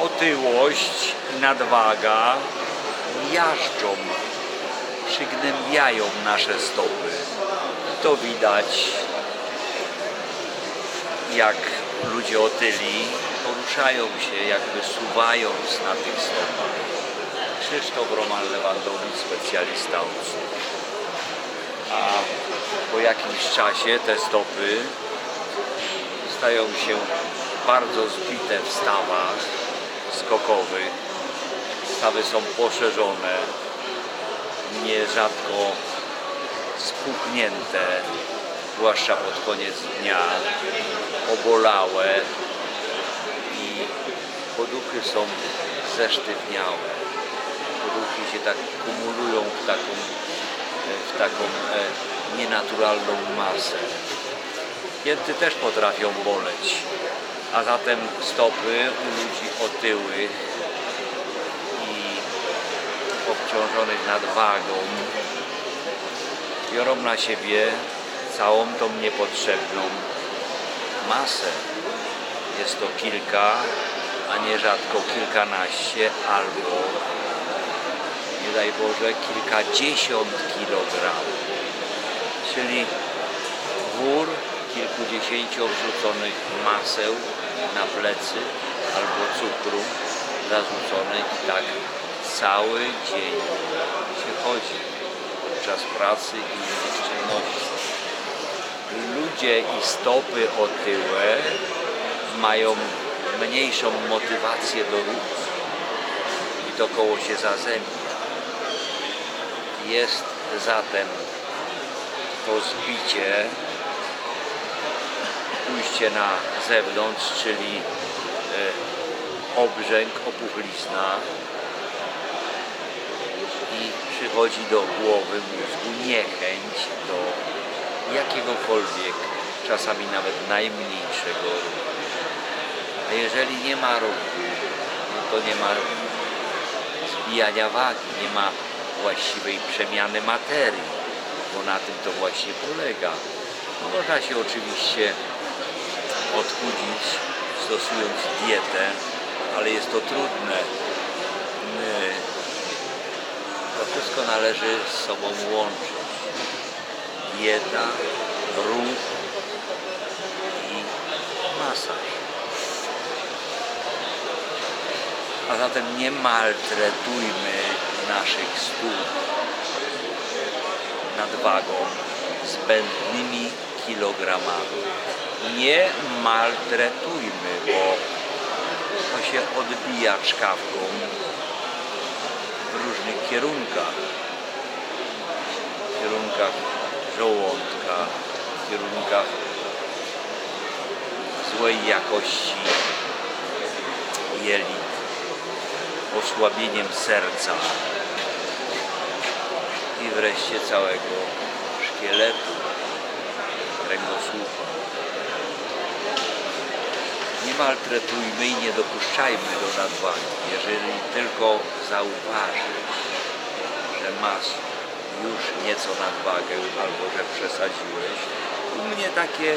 otyłość i nadwaga miażdżą, przygnębiają nasze stopy. To widać, jak ludzie otyli poruszają się, jakby suwając na tych stopach. Krzysztof Roman Lewandowicz, specjalista od. A po jakimś czasie te stopy stają się bardzo zbite w stawach skokowych. Stawy są poszerzone, nierzadko spuchnięte, zwłaszcza pod koniec dnia, obolałe i poduchy są zesztywniałe. Poduchy się tak kumulują w taką, w taką e, nienaturalną masę. Pięty też potrafią boleć, a zatem stopy u ludzi otyłych i obciążonych nadwagą biorą na siebie całą tą niepotrzebną masę. Jest to kilka, a nierzadko kilkanaście albo nie daj Boże kilkadziesiąt kilogramów. Czyli wór kilkudziesięciu wrzuconych maseł na plecy albo cukru zarzucony i tak cały dzień się chodzi podczas pracy i innych. Ludzie i stopy otyłe mają mniejszą motywację do ruchu i to koło się zazębia. Jest zatem to zbicie, pójście na zewnątrz, czyli e, obrzęk, opuchlizna i przychodzi do głowy mózgu niechęć do jakiegokolwiek, czasami nawet najmniejszego ruchu. A jeżeli nie ma ruchu, no to nie ma zbijania wagi, nie ma właściwej przemiany materii, bo na tym to właśnie polega. No, można się oczywiście odchudzić stosując dietę, ale jest to trudne. To wszystko należy z sobą łączyć. Dieta, ruch i masaż. A zatem nie maltretujmy naszych stóp nadwagą zbędnymi kilogramami. Nie maltretujmy, bo to się odbija czkawką w różnych kierunkach. W kierunkach żołądka, w kierunkach złej jakości jelit, osłabieniem serca i wreszcie całego szkieletu, kręgosłupa. Nie maltretujmy i nie dopuszczajmy do nadwagi. Jeżeli tylko zauważysz, że masz już nieco nadwagę albo że przesadziłeś, u mnie takie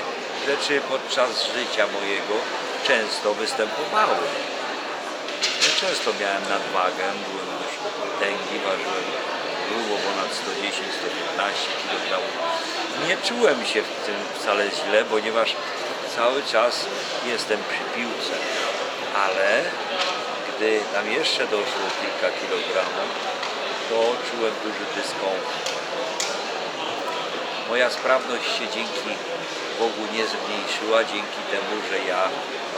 rzeczy podczas życia mojego często występowały. Ja często miałem nadwagę, byłem dość tęgi, ważyłem grubo ponad 110-115 kg. Nie czułem się w tym wcale źle, ponieważ cały czas jestem przy piłce. Ale gdy tam jeszcze doszło kilka kilogramów, to czułem duży dyskomfort. Moja sprawność się dzięki Bogu nie zmniejszyła, dzięki temu, że ja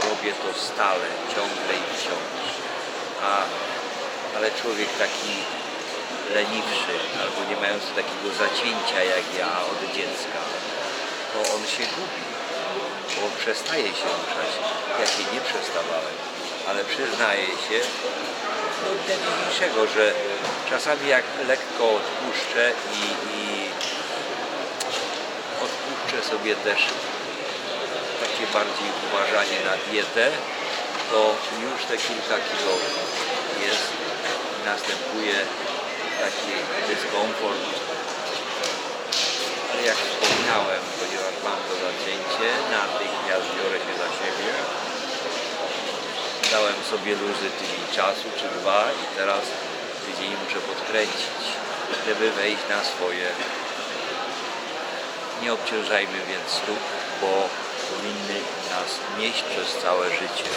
robię to stale, ciągle i wciąż. A, ale człowiek taki leniwszy, albo nie mający takiego zacięcia jak ja od dziecka, to on się gubi, bo przestaje się ruszać. Ja się nie przestawałem, ale przyznaję się do dnia dzisiejszego, że czasami jak lekko odpuszczę i, i odpuszczę sobie też takie bardziej uważanie na dietę, to już te kilka kilo jest i następuje taki dyskomfort. Ale jak wspomniałem, ponieważ mam to zacięcie, natychmiast biorę się za siebie dałem sobie luzy tydzień czasu czy dwa i teraz tydzień muszę podkręcić, żeby wejść na swoje. Nie obciążajmy więc stóp, bo powinny nas nieść przez całe życie.